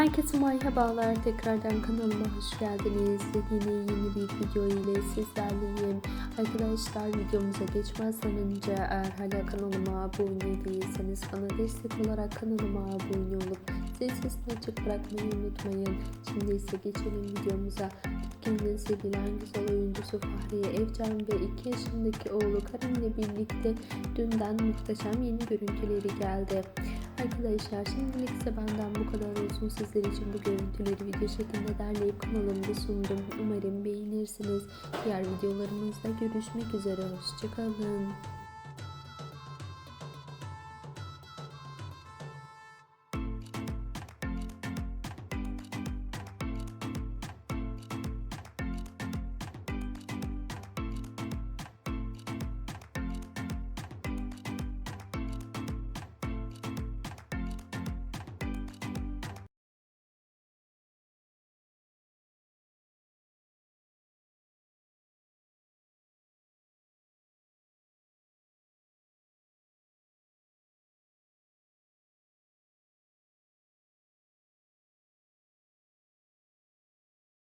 Herkese merhabalar. Tekrardan kanalıma hoş geldiniz. Yine yeni bir video ile sizlerleyim. Arkadaşlar videomuza geçmezden önce eğer hala kanalıma abone değilseniz bana destek olarak kanalıma abone olup sesini açık bırakmayı unutmayın. Şimdi ise geçelim videomuza. Türkiye'nin sevilen güzel oyuncusu Fahriye Evcen ve 2 yaşındaki oğlu Karan ile birlikte dünden muhteşem yeni görüntüleri geldi. Arkadaşlar şimdilik ise benden bu kadar olsun. Sizler için bu görüntüleri video şeklinde derleyip kanalımda sundum. Umarım beğenirsiniz. Diğer videolarımızda görüşmek üzere. Hoşçakalın.